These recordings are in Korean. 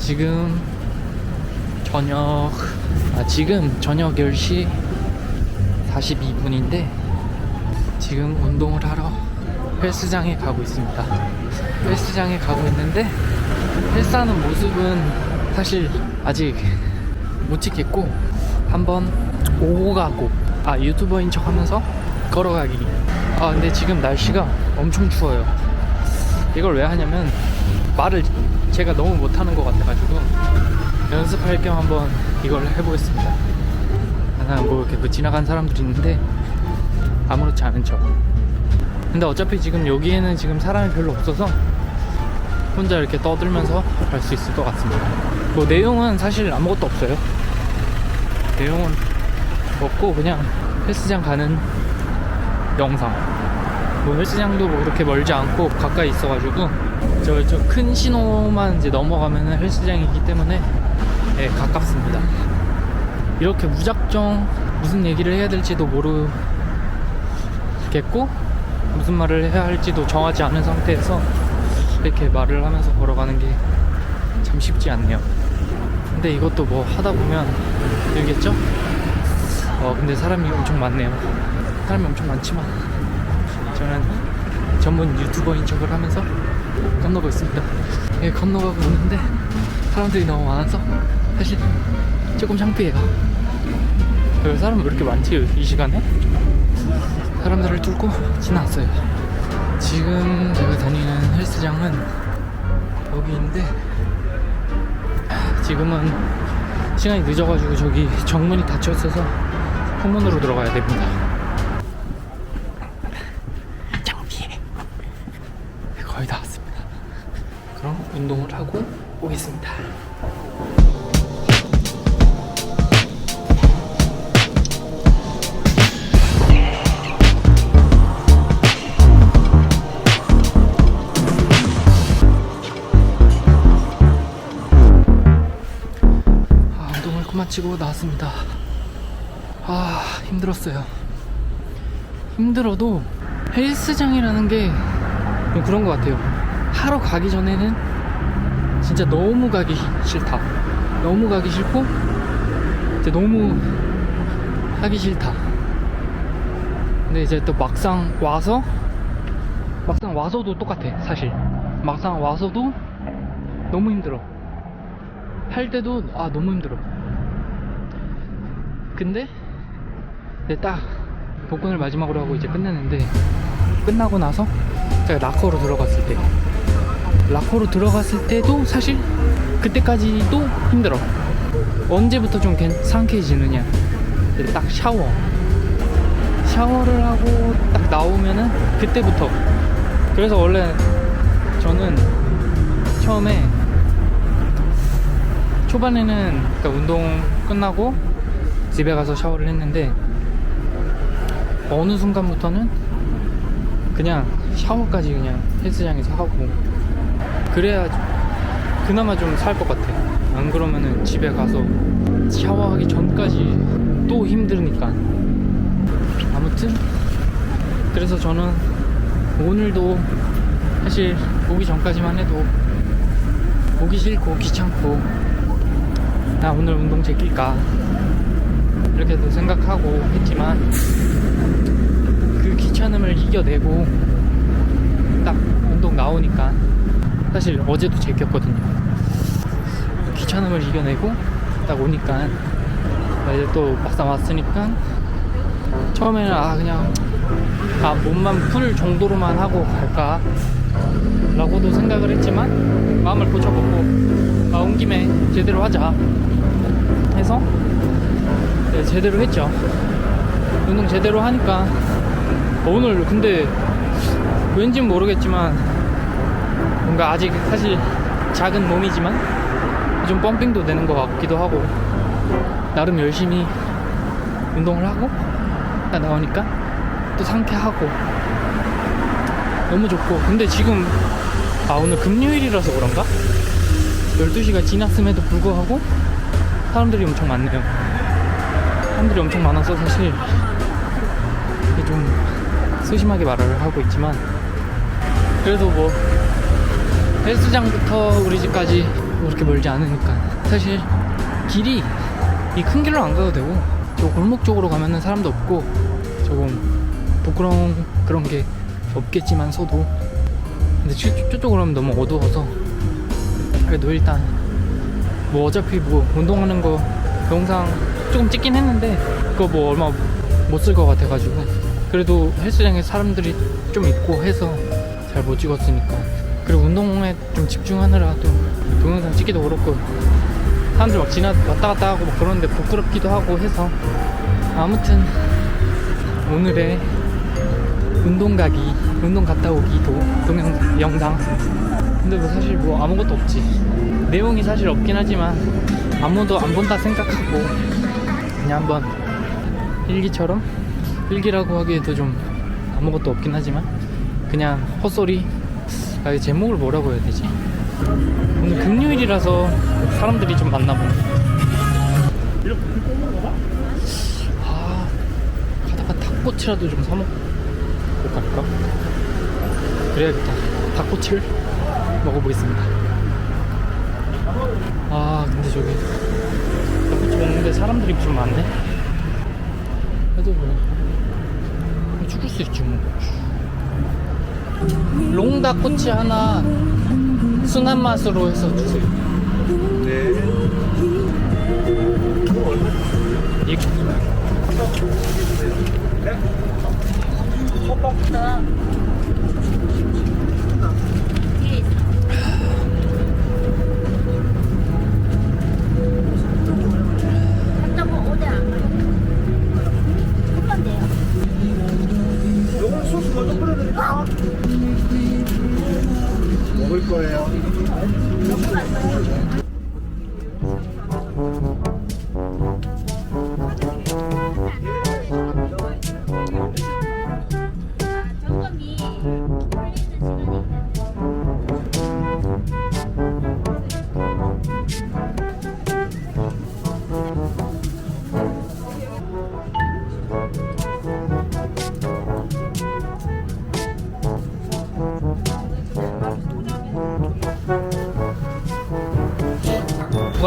지금 저녁 아 지금 저녁 10시 42분인데 지금 운동을 하러 헬스장에 가고 있습니다. 헬스장에 가고 있는데 헬스하는 모습은 사실 아직 못 찍겠고 한번 오고 가고 아 유튜버인 척 하면서 걸어가기 아 근데 지금 날씨가 엄청 추워요 이걸 왜 하냐면 말을 제가 너무 못하는 것 같아가지고 연습할 겸 한번 이걸 해보겠습니다. 항상 뭐 이렇게 뭐 지나간 사람들이 있는데 아무렇지 않은 척. 근데 어차피 지금 여기에는 지금 사람이 별로 없어서 혼자 이렇게 떠들면서 갈 수 있을 것 같습니다. 뭐 내용은 사실 아무것도 없어요. 내용은 없고 그냥 헬스장 가는 영상. 뭐 헬스장도 뭐 그렇게 멀지 않고 가까이 있어가지고 저 저 큰 신호만 이제 넘어가면은 헬스장이기 때문에 예, 가깝습니다. 이렇게 무작정 무슨 얘기를 해야 될지도 모르겠고 무슨 말을 해야 할지도 정하지 않은 상태에서 이렇게 말을 하면서 걸어가는 게 참 쉽지 않네요. 근데 이것도 뭐 하다 보면 늘겠죠? 어 근데 사람이 엄청 많네요. 사람이 엄청 많지만 저는 전문 유튜버인 척을 하면서 건너고 있습니다 예, 건너가고 있는데 사람들이 너무 많아서 사실 조금 창피해요 그 사람 왜 이렇게 많지 이 시간에? 사람들을 뚫고 지나왔어요 지금 제가 다니는 헬스장은 여기인데 지금은 시간이 늦어가지고 저기 정문이 닫혀 있어서 후문으로 들어가야 됩니다. 창피해. 거의 다 왔습니다. 그럼 운동을 하고 오겠습니다. 아, 운동을 그만 치고 나왔습니다. 아, 힘들었어요. 힘들어도 헬스장이라는 게좀 그런 것 같아요. 하러 가기 전에는 진짜 너무 가기 싫다. 너무 가기 싫고, 이제 너무 하기 싫다. 근데 이제 또 막상 와서, 막상 와서도 똑같아, 사실. 막상 와서도 너무 힘들어. 할 때도 아 너무 힘들어. 근데 딱 복근을 마지막으로 하고 이제 끝내는데 끝나고 나서 제가 락커로 들어갔을 때 락커로 들어갔을 때도 사실 그때까지도 힘들어. 언제부터 좀? 이제 딱 샤워. 샤워를 하고 딱 나오면은 그때부터. 그래서 원래 저는 처음에 초반에는 그러니까 운동 끝나고 집에 가서 샤워를 했는데 어느 순간부터는 그냥 샤워까지 그냥 헬스장에서 하고 그래야 그나마 좀 살 것 같아. 안 그러면은 집에 가서 샤워하기 전까지 또 힘드니까. 아무튼 그래서 저는 오늘도 사실 오기 전까지만 해도 오기 싫고 귀찮고 나 오늘 운동 제낄까? 이렇게도 생각하고 했지만 그 귀찮음을 이겨내고 딱 운동 나오니까 사실 어제도 제꼈거든요. 그 귀찮음을 이겨내고 딱 오니까 이제 또 막상 왔으니까 처음에는 아 그냥 아 몸만 풀 정도로만 하고 갈까? 라고도 생각을 했지만 마음을 고쳐보고 아, 온 김에 제대로 하자 해서 네, 제대로 했죠. 운동 제대로 하니까 오늘 근데 왠진 모르겠지만 뭔가 아직 사실 작은 몸이지만 좀 펌핑도 되는 것 같기도 하고 나름 열심히 운동을 하고 딱 나오니까 또 상쾌하고 너무 좋고 근데 지금 아 오늘 금요일이라서 그런가? 12시가 지났음에도 불구하고 사람들이 엄청 많네요 사람들이 엄청 많아서 사실 좀 소심하게 말을 하고 있지만 그래도 뭐 헬스장부터 우리 집까지 그렇게 멀지 않으니까. 사실 길이 이 큰 길로 안 가도 되고 저 골목 쪽으로 가면은 사람도 없고 조금 부끄러운 그런 게 없겠지만서도. 근데 저- 저쪽으로 하면 너무 어두워서. 그래도 일단 뭐 어차피 뭐 운동하는 거 영상 조금 찍긴 했는데 그거 뭐 얼마 못 쓸 것 같아가지고. 그래도 헬스장에 사람들이 좀 있고 해서 잘 못 찍었으니까 그리고 운동에 좀 집중하느라 또 동영상 찍기도 그렇고 사람들 막 지나 왔다 갔다 하고 막 그러는데 부끄럽기도 하고 해서 아무튼 오늘의 운동 가기 운동 갔다 오기도 동영 영상. 근데 뭐 사실 뭐 아무것도 없지. 내용이 사실 없긴 하지만 아무도 안 본다 생각하고 그냥 한번 일기처럼 일기라고 하기에도 좀 아무것도 없긴 하지만 그냥 헛소리 아, 이 제목을 뭐라고 해야 되지? 오늘 금요일이라서 사람들이 좀 많나 보네. 아 가다가 닭꼬치라도 좀 사먹고 갈까? 그래야겠다. 닭꼬치를 먹어보겠습니다. 아 근데 저기 닭꼬치 먹는데 사람들이 좀 많네? 그래도 뭐 죽을 수 있지 뭐 롱닭꼬치 하나 순한 맛으로 해서 주세요 네. 이한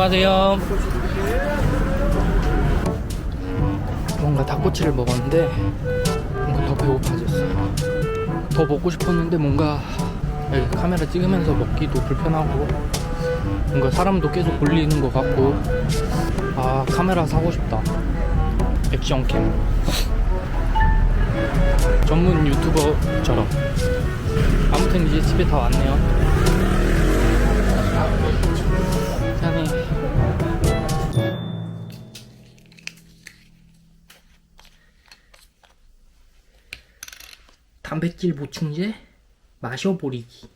수고하세요. 뭔가 닭꼬치를 먹었는데 뭔가 더 배고파졌어요. 더 먹고 싶었는데 뭔가 카메라 찍으면서 먹기도 불편하고 뭔가 사람도 계속 몰리는 것 같고 아 카메라 사고 싶다. 액션캠. 전문 유튜버처럼. 아무튼 이제 집에 다 왔네요. 단백질 보충제 마셔버리기.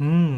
음.